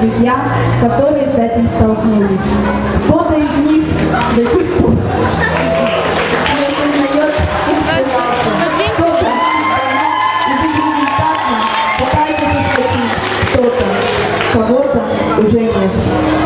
друзья, которые с этим столкнулись. Кто-то из них до сих пор не осознает, чем. Кто-то и безрезультатно пытается соскочить, кто-то, кого-то уже нет.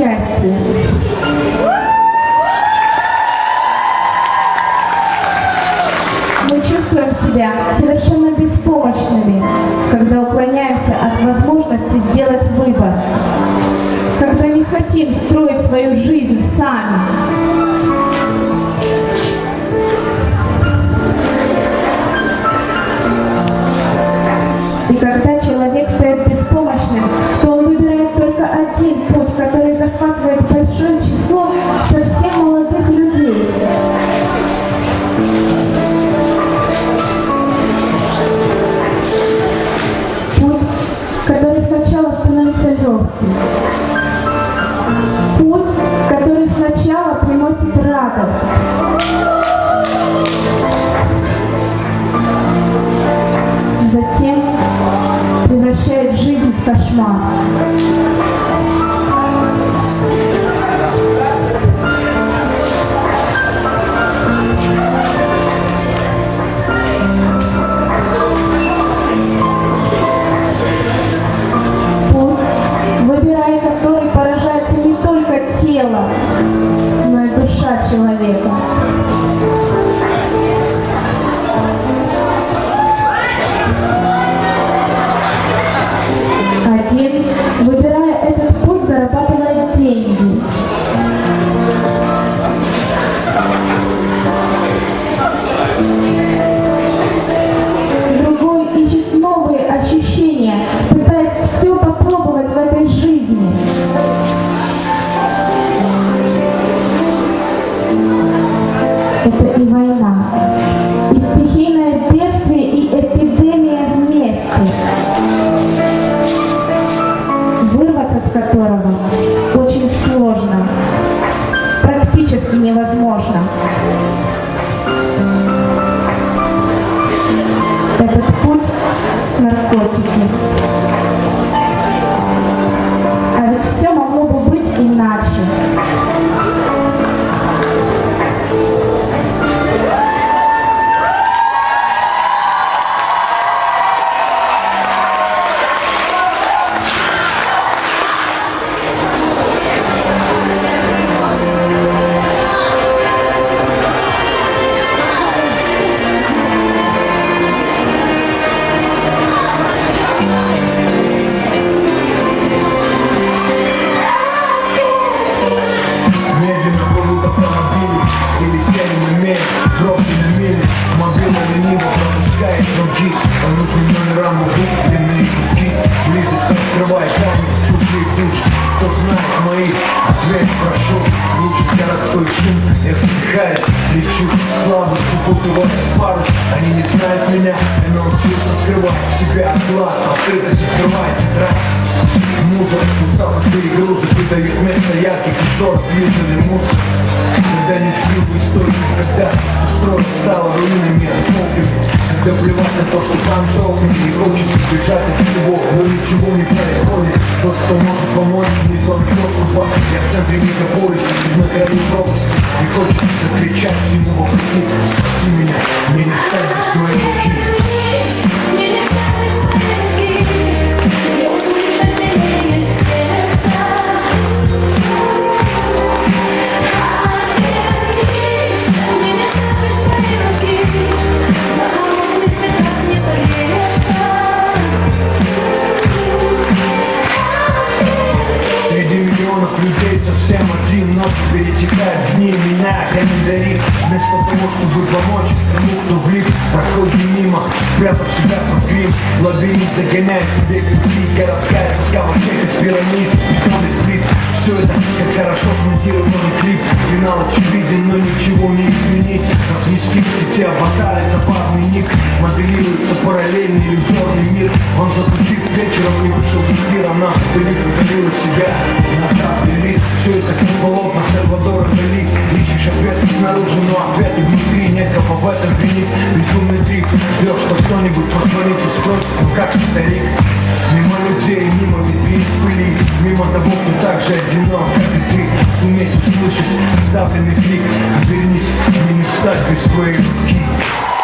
Yes. 우! Пару Они не знают меня, я научился скрывать себя от глаз. Открыто закрывать тетрадь Мусор, усталость перегрузок выдают вместо ярких узоров Южный мусор Когда не в силу истории, когда устроить стало руинами, осколками Когда плевать на то, что там желтыми И хочется бежать от всего, но ничего не происходит. Тот, кто может помочь, не тот, кто упасть Я в центре мегаполиса, на краю пропасти. И хочется закричать всему вокруг Спаси меня, мне не стать без твоей руки загоняет тебе крюки Городская тоска во всех из пирамид Бетонный плит Все это как хорошо смонтированный клип. Финал очевиден, но ничего не изменить. Разместить все те аватары, забавный ник. Моделируется параллельный иллюзорный мир. Он запустив вечером и вышел в эфир Она вступит, залила себя. Нажав делит Все это как полотна Сальвадора Дали. Ищешь ответы снаружи, но ответы внутри. Некого в этом винит Безумный трик Ждешь, что кто-нибудь позвонит и спросит Ну как ты, старик? Людей, мимо витрин пыли Мимо того, кто так же одинок, как и ты. Суметь услышать сдавленный крик. Обернись, мне не встать без твоей руки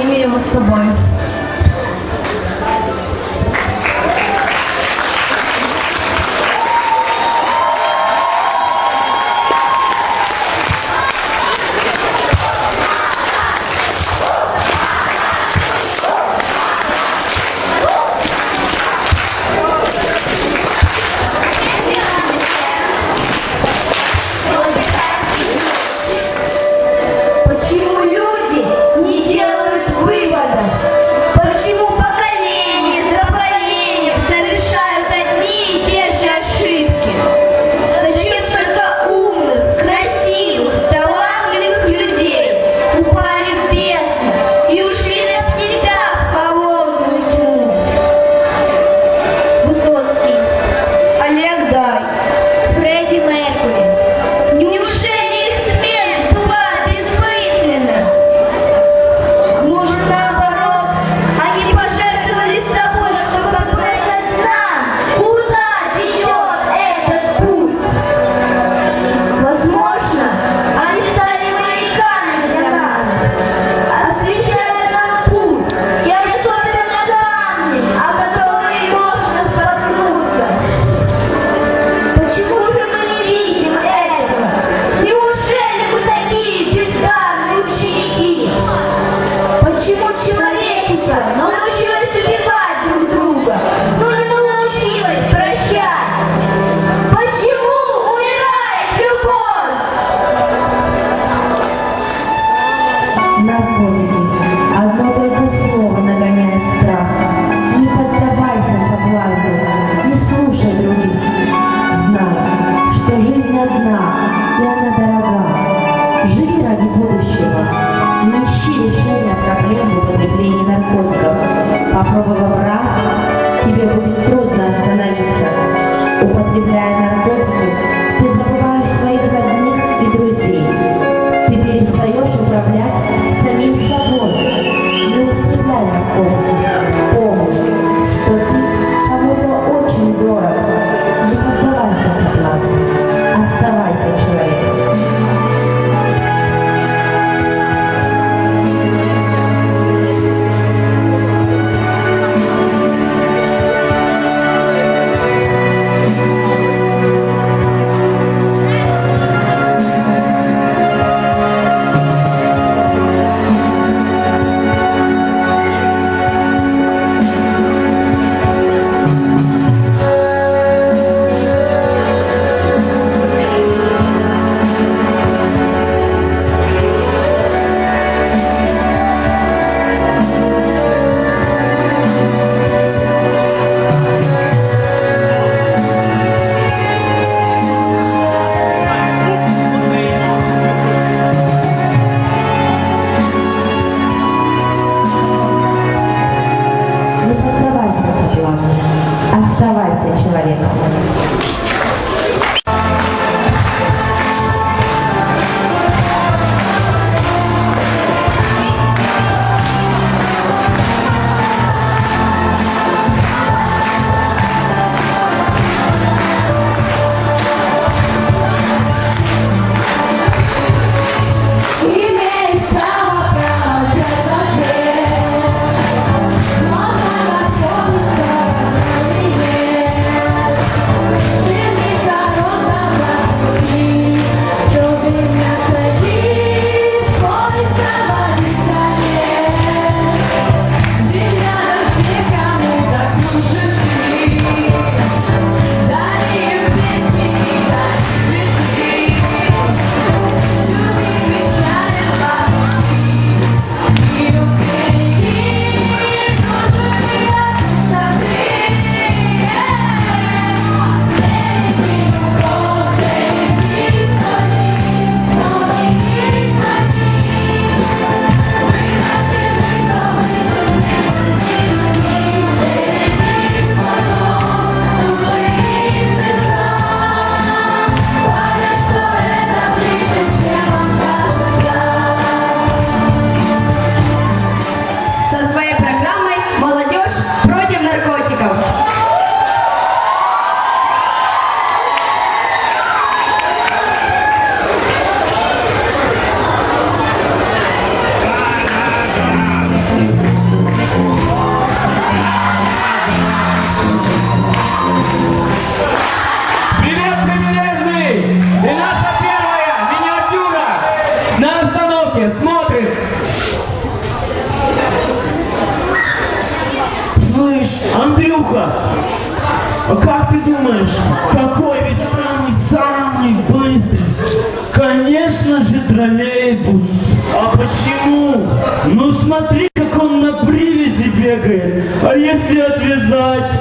сохраним ее с тобой. Употребляя наркотики, ты забываешь своих родных и друзей. Ты перестаешь управлять самим собой. Не употребляй наркотики. А если отвязать?